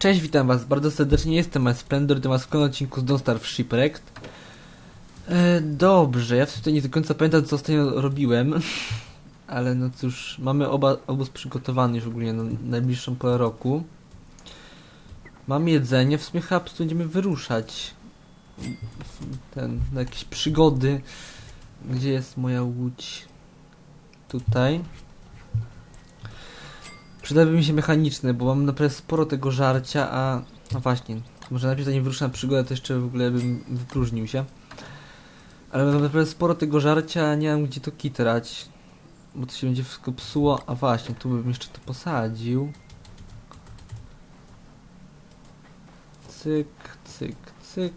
Cześć, witam was bardzo serdecznie, jestem Splendor, witam was w kolejnym odcinku z Don't Starve Shipwrecked. E, dobrze, ja w sumie nie do końca pamiętam co ostatnio robiłem, ale no cóż, mamy oba, obóz przygotowany już ogólnie na najbliższą porę roku. Mam jedzenie, w sumie chyba będziemy wyruszać ten, na jakieś przygody. Gdzie jest moja łódź? Tutaj. Przydałyby mi się mechaniczne, bo mam naprawdę sporo tego żarcia, a... No właśnie, może najpierw zanim wyruszę na przygodę, to jeszcze w ogóle bym wypróżnił się. Ale mam naprawdę sporo tego żarcia, nie mam gdzie to kitrać. Bo to się będzie wszystko psuło. A właśnie, tu bym jeszcze to posadził. Cyk, cyk, cyk.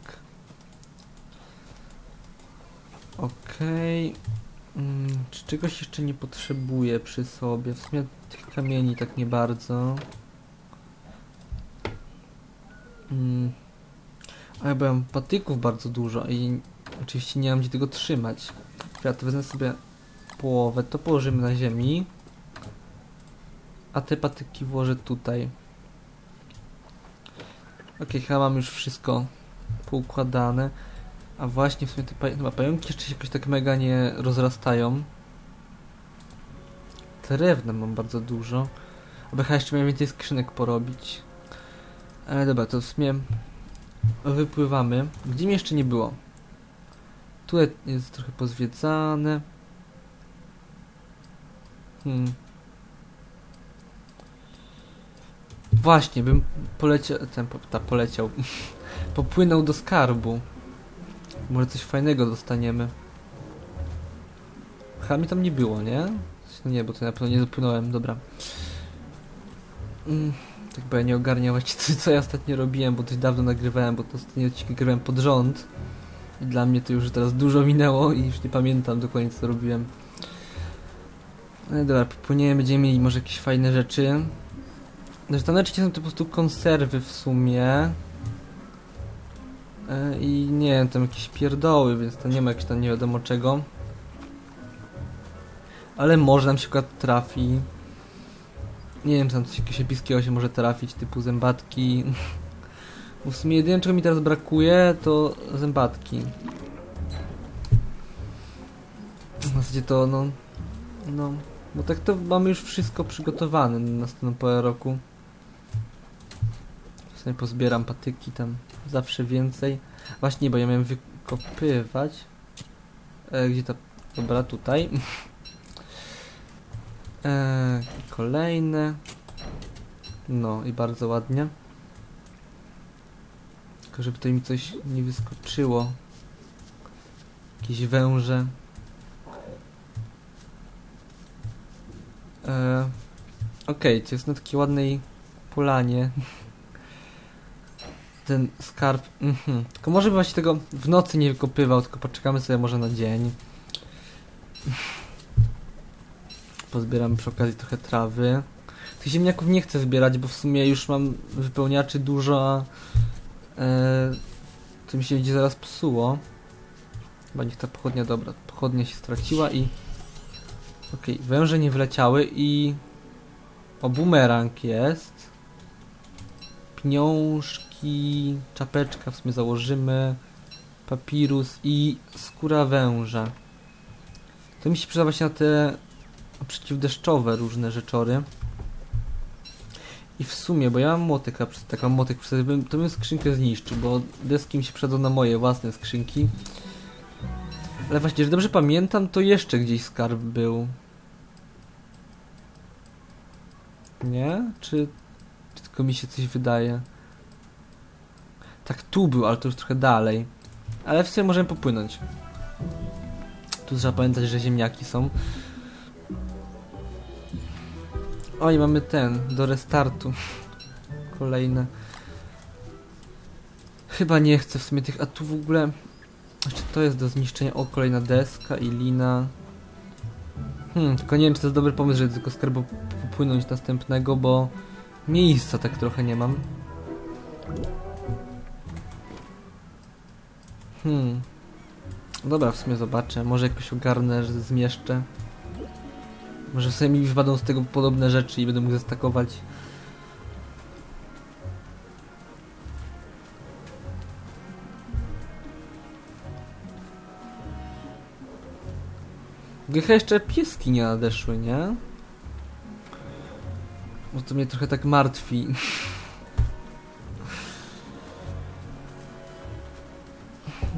Okej. Mm, czy czegoś jeszcze nie potrzebuję przy sobie? W sumie tych kamieni tak nie bardzo. Mm. Bo ja mam patyków bardzo dużo i oczywiście nie mam gdzie tego trzymać. Ja to wezmę sobie połowę, to położymy na ziemi. A te patyki włożę tutaj. Okej, chyba mam już wszystko poukładane. A właśnie w sumie te chyba pająki jeszcze się jakoś tak mega nie rozrastają. Drewna mam bardzo dużo. Aby chyba jeszcze miałem więcej skrzynek porobić. Ale dobra, to w sumie wypływamy. Gdzie mi jeszcze nie było? Tu jest trochę pozwiedzane. Hmm. Właśnie, bym poleciał, ten, ta, poleciał, popłynął do skarbu. Może coś fajnego dostaniemy. Chyba mi tam nie było, nie? No nie, bo to na pewno nie dopłynąłem, dobra. Mm, tak bo ja nie ogarniam co, ja ostatnio robiłem, bo dość dawno nagrywałem, bo to ostatnio odcinek nagrywałem pod rząd. I dla mnie to już teraz dużo minęło i już nie pamiętam dokładnie co robiłem. No dobra, popłyniemy, będziemy mieli może jakieś fajne rzeczy. Znaczy tam najczęściej są to po prostu konserwy w sumie. E, I nie wiem, tam jakieś pierdoły, więc to nie ma jakiegoś tam nie wiadomo czego. Ale może się przykład trafi. Nie wiem, tam coś jakiegoś epickiego się może trafić, typu zębatki. W sumie jedyne czego mi teraz brakuje to zębatki. W zasadzie to no... No... Bo tak to mamy już wszystko przygotowane na następną porę roku. Sobie pozbieram patyki tam zawsze więcej. Właśnie, bo ja miałem wykopywać. E, gdzie ta... Dobra, tutaj. E, kolejne. No i bardzo ładnie. Tylko żeby tutaj mi coś nie wyskoczyło. Jakieś węże. E, Okej, to jest na takiej ładnej polanie. Ten skarb. Mhm. Tylko może bym właśnie tego w nocy nie wykopywał, tylko poczekamy sobie może na dzień. Pozbieram przy okazji trochę trawy. Tych ziemniaków nie chcę zbierać, bo w sumie już mam wypełniaczy dużo, e, to mi się będzie zaraz psuło. Chyba niech ta pochodnia, dobra, pochodnia się straciła i Okej, węże nie wleciały i... O, bumerang jest. Pieniążki, czapeczka w sumie założymy. Papirus i skóra węża. To mi się przyda właśnie na te przeciwdeszczowe różne rzeczory. I w sumie, bo ja mam młotek, a przez taką młotek to bym skrzynkę zniszczył, bo deski mi się przydadzą na moje własne skrzynki. Ale właśnie, że dobrze pamiętam, to jeszcze gdzieś skarb był. Nie? Czy, czy tylko mi się coś wydaje? Tak, tu był, ale to już trochę dalej. Ale w sumie możemy popłynąć. Tu trzeba pamiętać, że ziemniaki są. Oj, mamy ten, do restartu. Kolejne. Chyba nie chcę w sumie tych, a tu w ogóle... Jeszcze to jest do zniszczenia. O, kolejna deska i lina. Hmm, tylko nie wiem, czy to jest dobry pomysł, żeby tylko skarbu popłynąć następnego, bo miejsca tak trochę nie mam. Hmm. Dobra, w sumie zobaczę. Może jakoś ogarnę, że zmieszczę. Może sobie mi wypadą z tego podobne rzeczy i będę mógł zestakować. Chyba jeszcze pieski nie nadeszły, nie? Bo to mnie trochę tak martwi.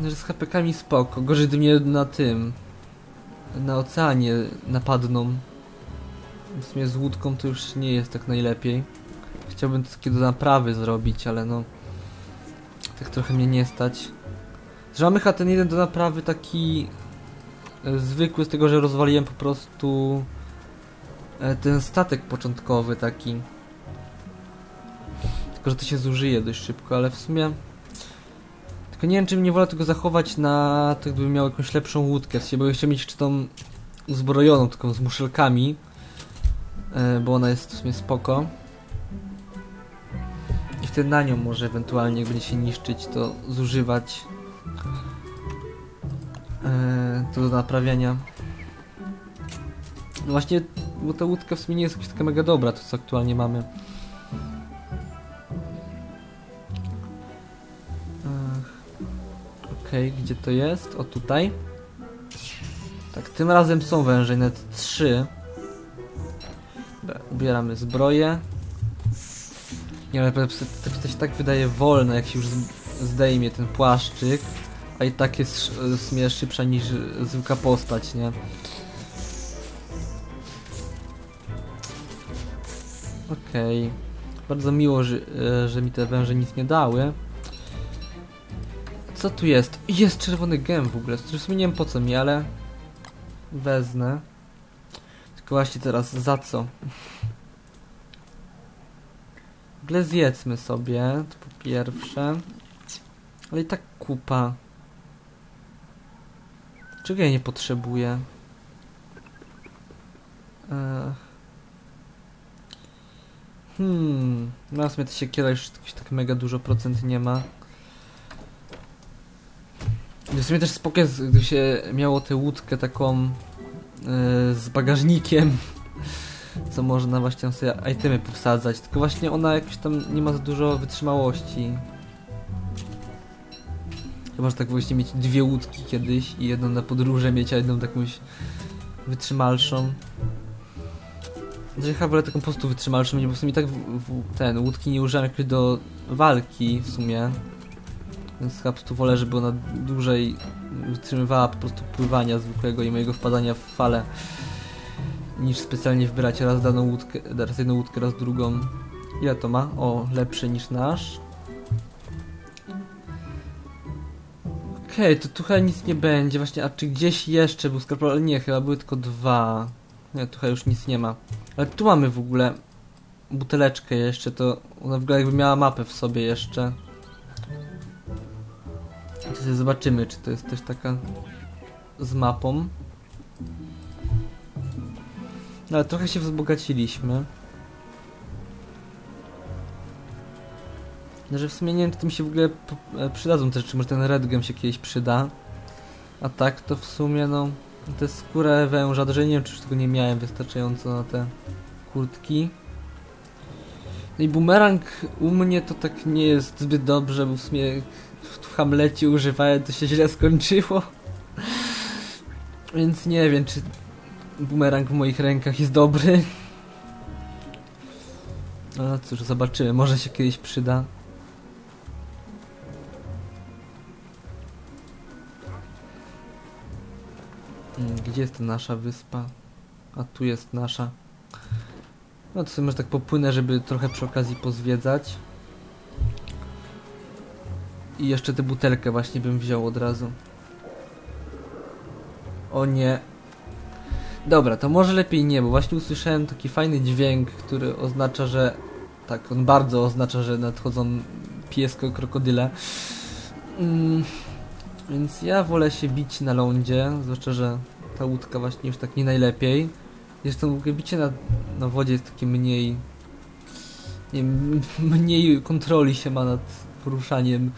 że z HPK-ami spoko. Gorzej gdy mnie na tym... Na oceanie napadną. W sumie z łódką to już nie jest tak najlepiej. Chciałbym to takie do naprawy zrobić, ale no... Tak trochę mnie nie stać. Że mamy ten jeden do naprawy taki... e, Zwykły z tego, że rozwaliłem po prostu... e, Ten statek początkowy taki. Tylko, że to się zużyje dość szybko, ale w sumie... Tylko nie wiem, czy nie wolę tego zachować na to, gdybym miał jakąś lepszą łódkę, w bo chciałem mieć jeszcze tą uzbrojoną, taką z muszelkami, e, bo ona jest w sumie spoko. I wtedy na nią może ewentualnie, jak będzie się niszczyć, to zużywać e, to do naprawiania. No właśnie, bo ta łódka w sumie nie jest jakaś taka mega dobra, to co aktualnie mamy. Okej, gdzie to jest? O tutaj. Tak, tym razem są węże, nawet trzy. Dobra, ubieramy zbroję. Nie, ale postać się tak wydaje wolna, jak się już zdejmie ten płaszczyk. A i tak jest w sumie szybsza niż zwykła postać, nie? Okej. Bardzo miło, że, e, że mi te węże nic nie dały. Co tu jest? Jest czerwony gem w ogóle. W sumie nie wiem po co mi, ale wezmę. Tylko właśnie teraz za co? W ogóle zjedzmy sobie, to po pierwsze. Ale i tak kupa. Czego ja nie potrzebuję? Hmm, no w sumie to się kiera już jakoś tak mega dużo procent nie ma. W sumie też spoko gdy się miało tę łódkę taką yy, z bagażnikiem, co można właśnie sobie itemy powsadzać, tylko właśnie ona jakoś tam nie ma za dużo wytrzymałości. Chyba, że tak właśnie mieć dwie łódki kiedyś i jedną na podróże mieć, a jedną takąś wytrzymalszą. Znaczy chyba taką po prostu wytrzymalszą, bo w sumie tak w, w, ten, łódki nie używam jakoś do walki w sumie. Więc chyba po prostu wolę, żeby ona dłużej wytrzymywała po prostu pływania zwykłego i mojego wpadania w falę niż specjalnie wybierać raz daną łódkę, raz jedną łódkę, raz drugą. Ile to ma? O, lepszy niż nasz. Okej, to tu chyba nic nie będzie właśnie, a czy gdzieś jeszcze był skarb, ale nie, chyba były tylko dwa. Nie, tu chyba już nic nie ma. Ale tu mamy w ogóle buteleczkę jeszcze, to ona wygląda jakby miała mapę w sobie jeszcze. To zobaczymy, czy to jest też taka z mapą. No, ale trochę się wzbogaciliśmy. No, że w sumie nie wiem, czy tym się w ogóle e, przydadzą te rzeczy, może ten redgem się kiedyś przyda. A tak to w sumie no, te skórę węża, że nie wiem, czy już tego nie miałem wystarczająco na te kurtki. No i bumerang u mnie to tak nie jest zbyt dobrze, bo w sumie w, Hamlecie używałem, to się źle skończyło. Więc nie wiem, czy bumerang w moich rękach jest dobry. No cóż, zobaczymy, może się kiedyś przyda. Mm, Gdzie jest ta nasza wyspa? A tu jest nasza. No to sobie może tak popłynę, żeby trochę przy okazji pozwiedzać. I jeszcze tę butelkę właśnie bym wziął od razu. O nie. Dobra, to może lepiej nie, bo właśnie usłyszałem taki fajny dźwięk, który oznacza, że... Tak, on bardzo oznacza, że nadchodzą piesko-krokodyle. Mm, więc ja wolę się bić na lądzie, zwłaszcza, że ta łódka właśnie już tak nie najlepiej. Zresztą bicie na, na wodzie jest takie mniej... Nie mniej kontroli się ma nad poruszaniem.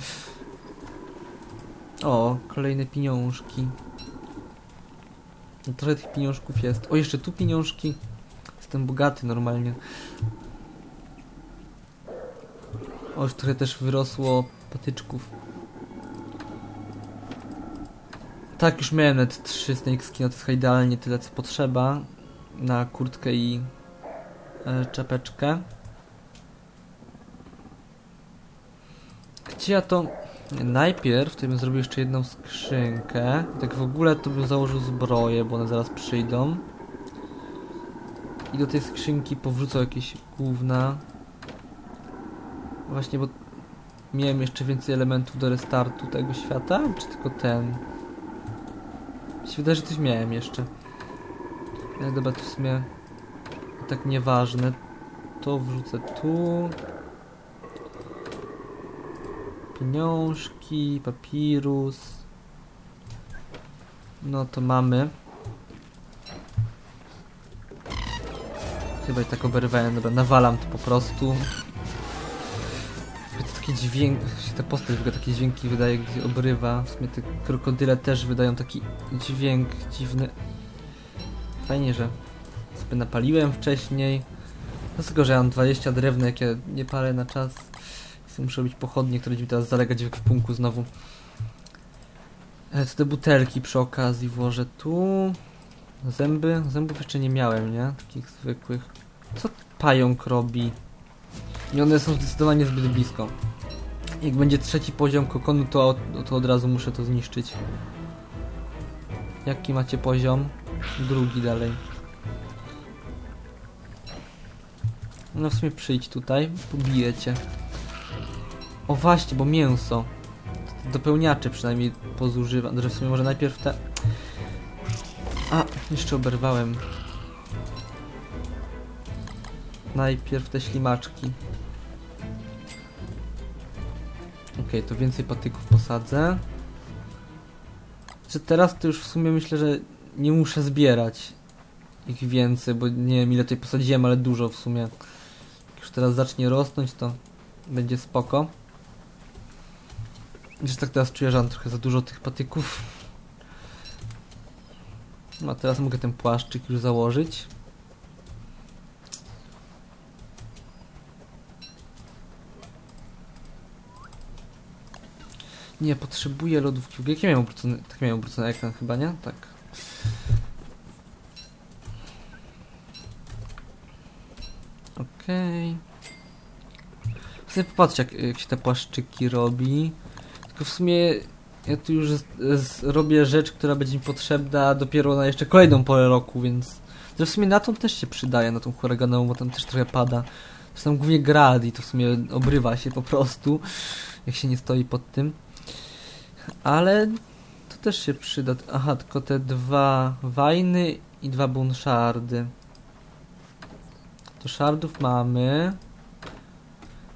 O, kolejne pieniążki. No, trochę tych pieniążków jest. O, jeszcze tu pieniążki. Jestem bogaty normalnie. O, już trochę też wyrosło patyczków. Tak, już miałem nawet trzy snake skina, to jest idealnie tyle co potrzeba na kurtkę i e, czapeczkę. Gdzie ja to... Najpierw to bym zrobił jeszcze jedną skrzynkę. Tak w ogóle to bym założył zbroję, bo one zaraz przyjdą. I do tej skrzynki powrzucał jakieś gówna. Właśnie, bo miałem jeszcze więcej elementów do restartu tego świata, czy tylko ten? Mi się wydaje, że coś miałem jeszcze. Ale dobra, to w sumie tak nieważne. To wrzucę tu. Pieniążki, papirus. No to mamy. Chyba i tak oberwałem, dobra, nawalam to po prostu. To taki dźwięk, ta postać w ogóle takie dźwięki wydaje, gdy obrywa. W sumie te krokodyle też wydają taki dźwięk dziwny. Fajnie, że sobie napaliłem wcześniej. Dlatego, że ja mam 20 drewna, jak ja nie palę na czas. Muszę robić pochodnie, które mi teraz zalegać w ekwipunku znowu. E, to te butelki przy okazji włożę tu. Zęby? Zębów jeszcze nie miałem, nie? Takich zwykłych. Co pająk robi? I one są zdecydowanie zbyt blisko. Jak będzie trzeci poziom kokonu, to, to od razu muszę to zniszczyć. Jaki macie poziom? Drugi dalej. No w sumie przyjdź tutaj, pobiję cię. O właśnie, bo mięso. Dopełniacze przynajmniej pozużywam. Że w sumie może najpierw te... A, jeszcze oberwałem. Najpierw te ślimaczki. Okej, to więcej patyków posadzę. Czy teraz to już w sumie myślę, że nie muszę zbierać ich więcej, bo nie wiem ile tutaj posadziłem, ale dużo w sumie. Jak już teraz zacznie rosnąć, to będzie spoko. Że tak teraz czuję, że mam trochę za dużo tych patyków. No a teraz mogę ten płaszczyk już założyć. Nie, potrzebuję lodówki. Jak ja miałem obrócony, tak miałem obrócony ekran chyba, nie? Tak. Okej. Okay. Sobie jak, jak się te płaszczyki robi. Tylko w sumie ja tu już z, z, robię rzecz, która będzie mi potrzebna dopiero na jeszcze kolejną porę roku, więc... Że w sumie na tą też się przydaje, na tą huraganową, bo tam też trochę pada. Zresztą głównie grad i to w sumie obrywa się po prostu, jak się nie stoi pod tym. Ale to też się przyda. Aha, tylko te dwa wajny i dwa bunszardy. To szardów mamy.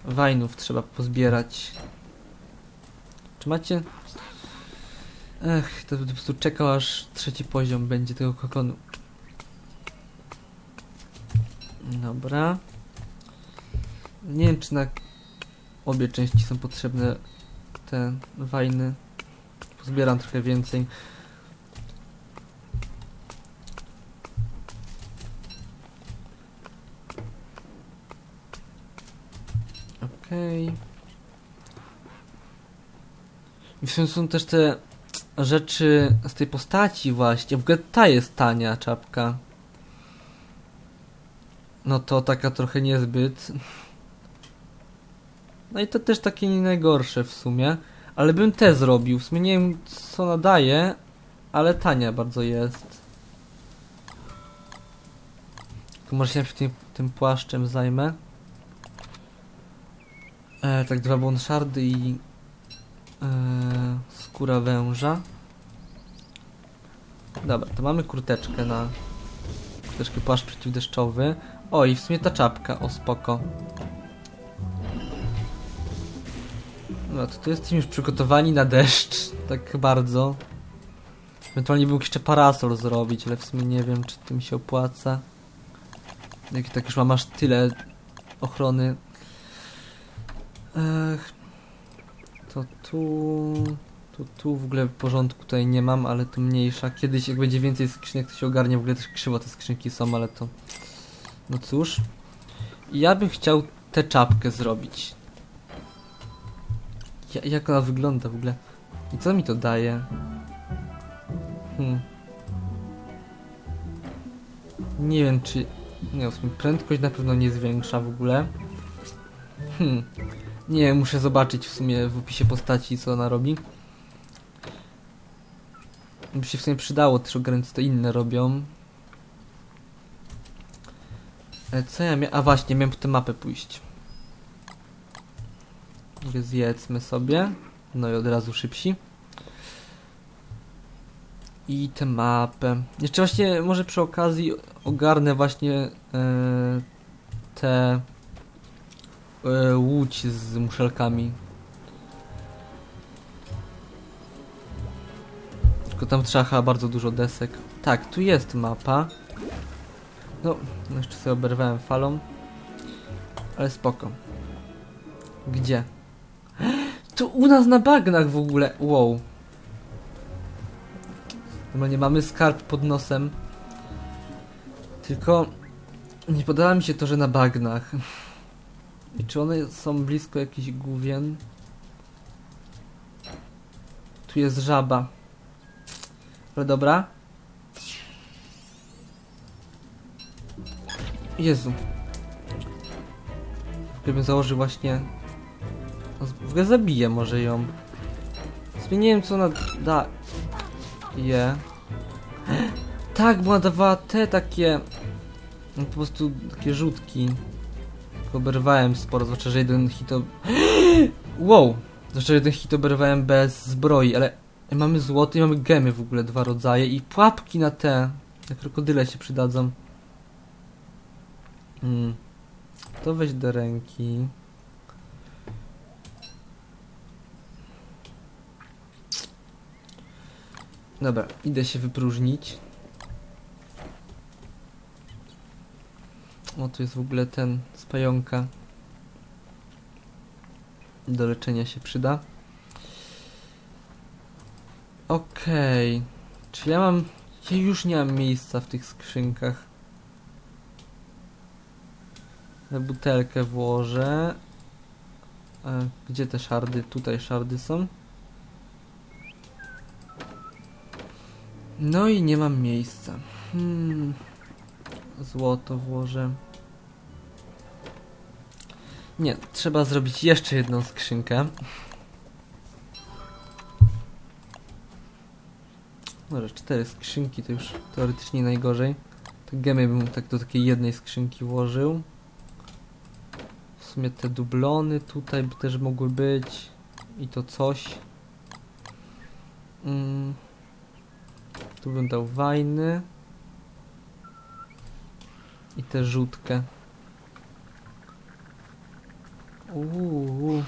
Wajnów trzeba pozbierać. Czy macie... Ech, to po prostu czekał aż trzeci poziom będzie tego kokonu. Dobra. Nie wiem czy na obie części są potrzebne te wajny. Pozbieram trochę więcej. Okej. Okay. I w sumie są też te rzeczy z tej postaci właśnie. W ogóle ta jest tania czapka. No to taka trochę niezbyt. No i to też takie nie najgorsze w sumie. Ale bym te zrobił. W sumie nie wiem co nadaje, ale tania bardzo jest. Tu może się tym, tym płaszczem zajmę. E, tak dwa bonszardy i e, skóra węża. Dobra, to mamy kurteczkę na kurteczkę płaszcz przeciwdeszczowy. O i w sumie ta czapka, o spoko. No to tu jesteśmy już przygotowani na deszcz, tak bardzo. Ewentualnie bym mógł jeszcze parasol zrobić, ale w sumie nie wiem, czy to mi się opłaca. Jak tak już mam aż tyle ochrony. Ech, to tu... Tu, tu w ogóle porządku tutaj nie mam, ale to mniejsza. Kiedyś jak będzie więcej skrzynek to się ogarnie, w ogóle też krzywo te skrzynki są, ale to... No cóż. Ja bym chciał tę czapkę zrobić. Ja, jak ona wygląda w ogóle? I co mi to daje? Hmm. Nie wiem czy... Nie w sumie prędkość na pewno nie zwiększa w ogóle. Hmm. Nie muszę zobaczyć w sumie w opisie postaci co ona robi. By się w sumie przydało też co to inne robią. Ale co ja miałem? A właśnie, miałem po tę mapę pójść. Zjedzmy sobie. No i od razu szybsi. I tę mapę. Jeszcze właśnie może przy okazji ogarnę właśnie e, tę e, łódź z muszelkami. Tylko tam trzeba chyba bardzo dużo desek. Tak, tu jest mapa. No, no jeszcze sobie oberwałem falą. Ale spoko. Gdzie? Tu u nas na bagnach w ogóle. Wow. Normalnie mamy skarb pod nosem. Tylko nie podoba mi się to, że na bagnach. I czy one są blisko jakichś główien? Tu jest żaba. Ale dobra. Jezu. Gdybym założył właśnie... W ogóle zabiję może ją. Zmieniłem co ona da... Je. Tak, bo ona dawała te takie... No, po prostu takie rzutki. Oberwałem sporo, zwłaszcza, że jeden hit... Wow! Zwłaszcza, że jeden hit oberwałem bez zbroi, ale mamy złoty i mamy gemy w ogóle, dwa rodzaje i pułapki na te. Na krokodyle się przydadzą. Hmm. To weź do ręki. Dobra, idę się wypróżnić. O, tu jest w ogóle ten z pająka. Do leczenia się przyda. Okej. Czy ja mam... Ja już nie mam miejsca w tych skrzynkach. Butelkę włożę. Gdzie te szardy? Tutaj szardy są. No i nie mam miejsca. Hmm. Złoto włożę. Nie, trzeba zrobić jeszcze jedną skrzynkę. Może cztery skrzynki to już teoretycznie najgorzej. Te gemy bym tak do takiej jednej skrzynki włożył. W sumie te dublony tutaj też mogły być. I to coś. Mm. Tu bym dał wajny. I tę rzutkę. Uuu.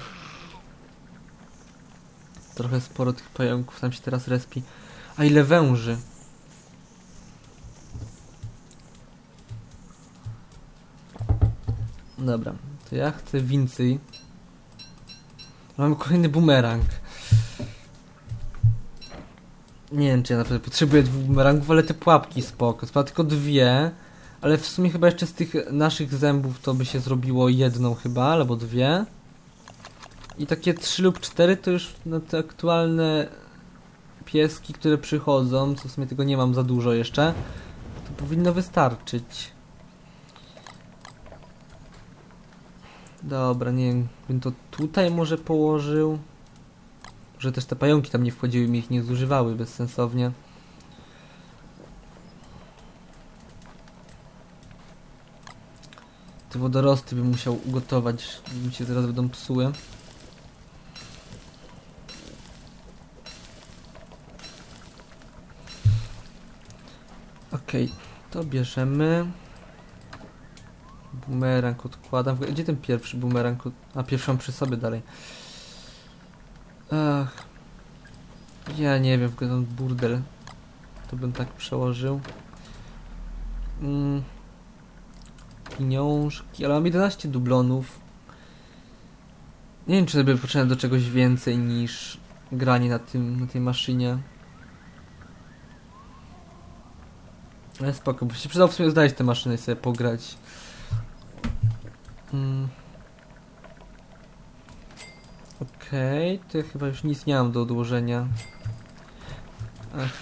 Trochę sporo tych pająków tam się teraz respi. A ile węży? Dobra, to ja chcę więcej. Mamy kolejny bumerang. Nie wiem, czy ja naprawdę potrzebuję dwóch bumerangów, ale te pułapki spoko. Chyba tylko dwie. Ale w sumie chyba jeszcze z tych naszych zębów to by się zrobiło jedną chyba, albo dwie. I takie trzy lub cztery to już na te aktualne pieski, które przychodzą, co w sumie tego nie mam za dużo jeszcze, to powinno wystarczyć. Dobra, nie wiem, bym to tutaj może położył. Że też te pająki tam nie wchodziły mi ich nie zużywały bezsensownie. Te wodorosty bym musiał ugotować, mi się zaraz będą psuły. Okej, to bierzemy. Bumerang odkładam. Gdzie ten pierwszy bumerang? A pierwszy mam przy sobie dalej. Ach. Ja nie wiem, w ten burdel. To bym tak przełożył. Mm. Pieniążki, ale mam 11 dublonów. Nie wiem, czy sobie potrzebne do czegoś więcej niż granie na tym, na tej maszynie. Ale spoko, bo się przydał w sumie znaleźć tę maszynę i sobie pograć. Mm. Okej, to ja chyba już nic nie mam do odłożenia. Ach.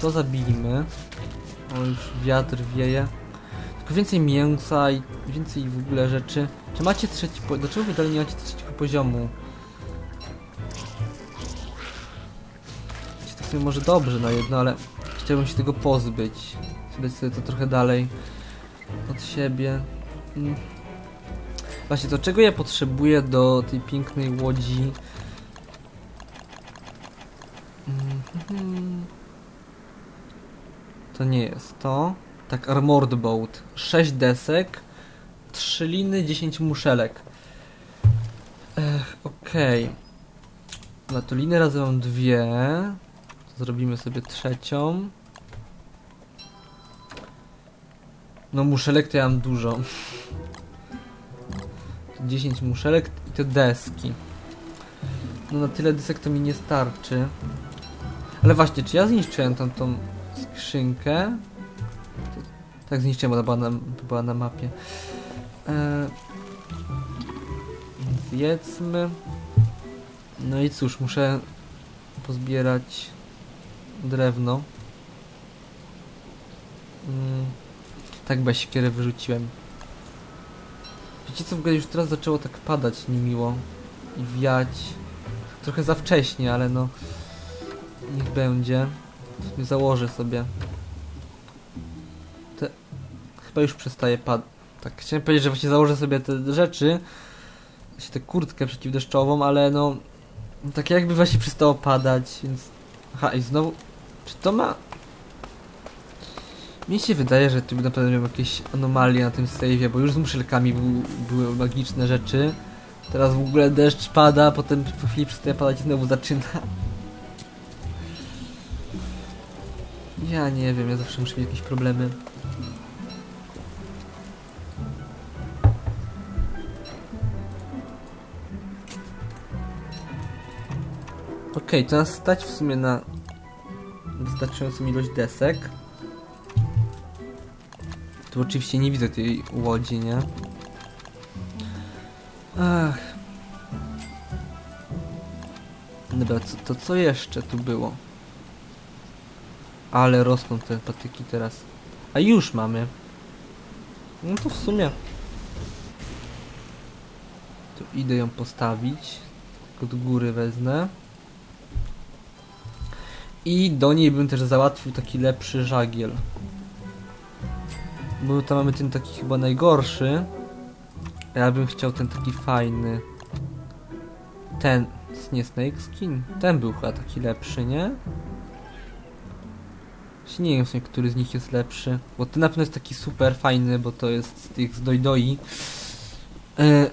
to zabijmy. O, już wiatr wieje. Tylko więcej mięsa i więcej w ogóle rzeczy. Czy macie trzeci poziom? Dlaczego wy dalej nie macie trzeciego poziomu? To w może dobrze na jedno, ale chciałbym się tego pozbyć. Dać sobie to trochę dalej od siebie. Mm. Właśnie, to czego ja potrzebuję do tej pięknej łodzi? Mhm. To nie jest to. Tak, Armored Boat. 6 desek, 3 liny, 10 muszelek. Ech, okej. No to liny razy mam dwie. Zrobimy sobie trzecią. No muszelek to ja mam dużo. To 10 muszelek i te deski. No na tyle desek to mi nie starczy. Ale właśnie, czy ja zniszczyłem tam tą skrzynkę? Tak zniszczyłem, bo ona była na, była na mapie. E, więc jedzmy. No i cóż, muszę pozbierać drewno. Mm, tak, bo ja siekierę wyrzuciłem. Wiecie co, w ogóle już teraz zaczęło tak padać niemiło i wiać. Trochę za wcześnie, ale no niech będzie. Założę sobie. Chyba już przestaje padać. Tak, chciałem powiedzieć, że właśnie założę sobie te rzeczy. Właśnie tę kurtkę przeciwdeszczową, ale no... Tak jakby właśnie przestało padać, więc... Aha, i znowu... Czy to ma... Mi się wydaje, że tu naprawdę miał jakieś anomalie na tym save'ie, bo już z muszelkami był, były magiczne rzeczy. Teraz w ogóle deszcz pada, potem po chwili przestaje padać i znowu zaczyna. Ja nie wiem, ja zawsze muszę mieć jakieś problemy. Okej, to nas stać w sumie na wystarczającą ilość desek. Tu oczywiście nie widzę tej łodzi, nie? Ach. Dobra, co, to co jeszcze tu było? Ale rosną te patyki teraz. A już mamy. No to w sumie. Tu idę ją postawić. Tylko do góry wezmę. I do niej bym też załatwił taki lepszy żagiel. Bo tam mamy ten taki chyba najgorszy. Ja bym chciał ten taki fajny. Ten. Nie Snake Skin. Ten był chyba taki lepszy, nie? Właśnie Nie wiem sumie, który z nich jest lepszy. Bo ten na pewno jest taki super fajny, bo to jest z tych z Doidoi. E,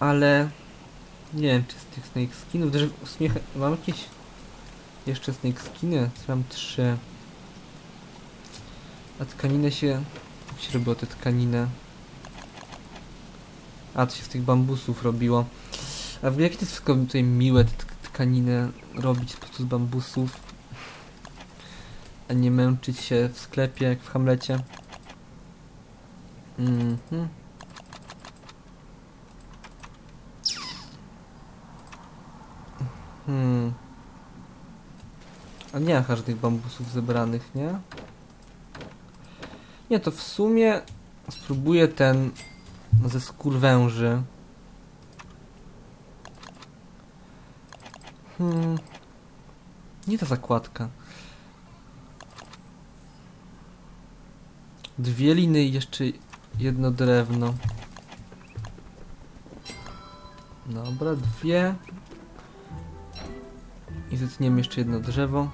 ale nie wiem, czy z tych Snake Skinów. Mam jakieś jeszcze Snake Skiny. Mam trzy. A tkaninę się. Jak się robiło tę tkaninę? A, to się z tych bambusów robiło. A w ogóle jakie to jest wszystko tutaj miłe, te tk- tkaniny robić po prostu z bambusów. A nie męczyć się w sklepie jak w Hamlecie. Mhm. Hmm. Nie ma żadnych bambusów zebranych, nie? Nie, to w sumie spróbuję ten ze skór węży. Hmm. Nie ta zakładka. Dwie liny i jeszcze jedno drewno. Dobra, dwie. I zetniemy jeszcze jedno drzewo.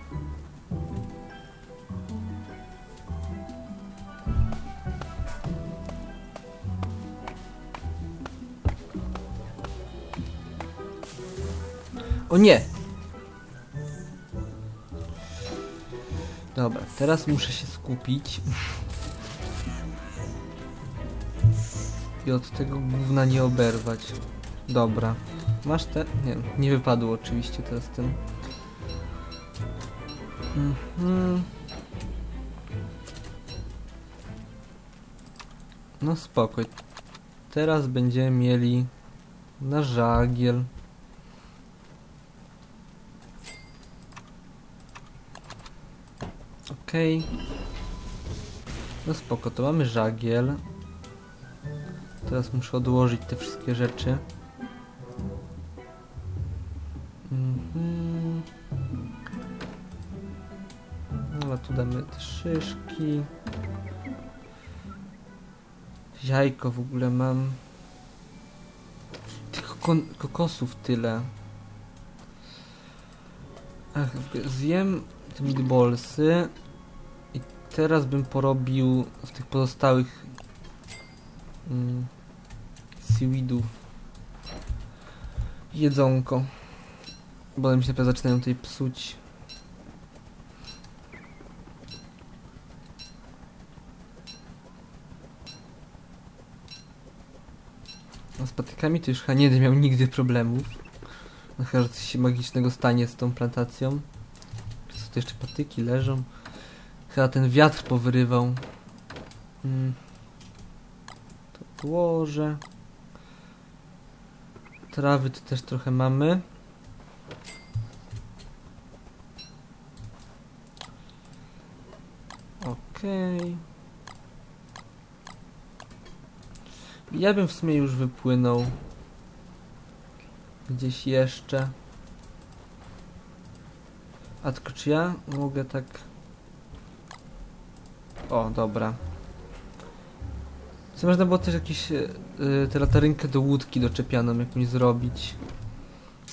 O nie! Dobra, teraz muszę się skupić. I od tego gówna nie oberwać. Dobra. Masz te? Nie, nie wypadło oczywiście teraz ten. Mhm. No spokój. Teraz będziemy mieli na żagiel. Okej. No spoko, to mamy żagiel. Teraz muszę odłożyć te wszystkie rzeczy. Szyszki. Jajko w ogóle mam. Tych kokosów tyle. Ach, w zjem te meatballsy i teraz bym porobił z tych pozostałych mm, seaweedów jedzonko. Bo mi się zaczynają tutaj psuć. No z patykami to już chyba nie będę miał nigdy problemów. Chyba, że coś się magicznego stanie z tą plantacją. Są tu jeszcze patyki, leżą. Chyba ten wiatr powyrywał. Mm. To położę. Trawy tu też trochę mamy. Ja bym w sumie już wypłynął. Gdzieś jeszcze. A tylko czy ja mogę tak... O, dobra. Co można było też jakieś yy, tę latarynkę do łódki doczepianą jakąś zrobić.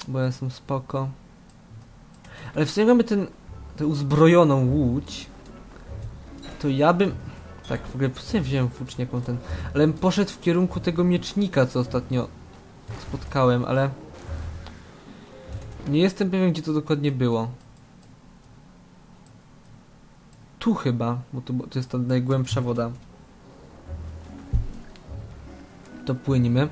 Bo one są spoko. Ale w sumie mamy ten, tę uzbrojoną łódź. To ja bym... Tak, w ogóle po co ja wziąłem włóczniaką ten... Ale poszedł w kierunku tego miecznika, co ostatnio spotkałem, ale... Nie jestem pewien, gdzie to dokładnie było. Tu chyba, bo to, to jest ta najgłębsza woda. To płyniemy.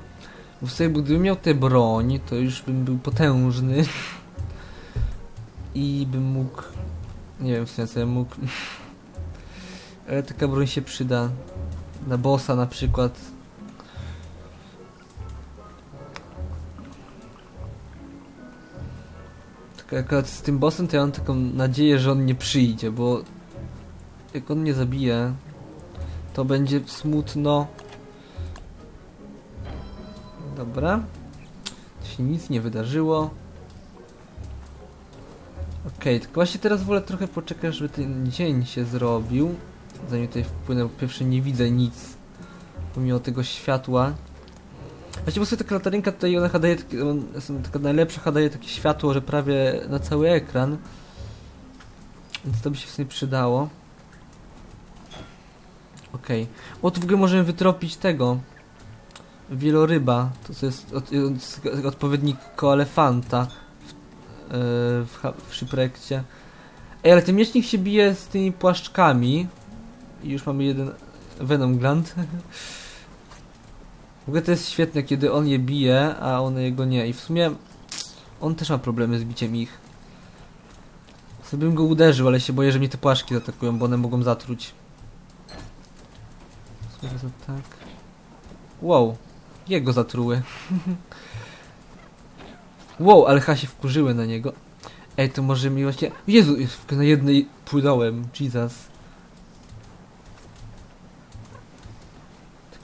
Bo sobie, gdybym miał tę broń, to już bym był potężny. I bym mógł... Nie wiem, w ja mógł... Ale taka broń się przyda. Na bossa na przykład. Tylko akurat z tym bossem to ja mam taką nadzieję, że on nie przyjdzie, bo jak on nie zabije, to będzie smutno. Dobra. To się nic nie wydarzyło. Okej, tylko właśnie teraz wolę trochę poczekać, żeby ten dzień się zrobił. Zanim tutaj wpłynę, po pierwsze nie widzę nic. Pomimo tego światła. Właśnie bo sobie taka latarynka tutaj, ona daje taka najlepsza, daje takie światło, że prawie na cały ekran. Więc to by się w sumie przydało. Okej. O, tu w ogóle możemy wytropić tego. Wieloryba. To jest od, od, odpowiednik koelefanta w, yy, w, ha- w shipwreckcie. Ej, ale ten miecznik się bije z tymi płaszczkami. I już mamy jeden Venom Gland. W ogóle to jest świetne, kiedy on je bije, a one jego nie. I w sumie on też ma problemy z biciem ich. Sobie bym go uderzył, ale się boję, że mnie te płaszki zaatakują, bo one mogą zatruć. Słuchaj, tak. Wow, jego zatruły. wow, ale chyba się wkurzyły na niego. Ej, to może mi właśnie... Jezu, na jednej płynąłem, Jesus.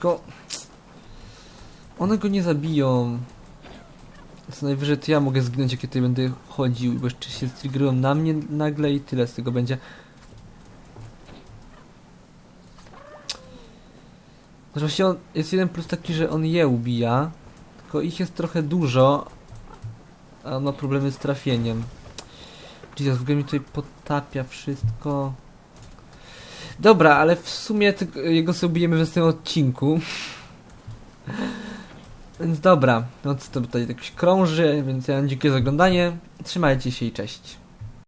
Tylko... One go nie zabiją. Co najwyżej to ja mogę zginąć, jak ja tutaj będę chodził, bo jeszcze się striggerują na mnie nagle i tyle z tego będzie. Znaczy właśnie on, jest jeden plus taki, że on je ubija, tylko ich jest trochę dużo, a on ma problemy z trafieniem. Jesus, w ogóle mi tutaj potapia wszystko. Dobra, ale w sumie jego sobie w następnym odcinku. Więc dobra, no co to tutaj jakoś krąży, więc ja wam dziękuję za oglądanie. Trzymajcie się i cześć.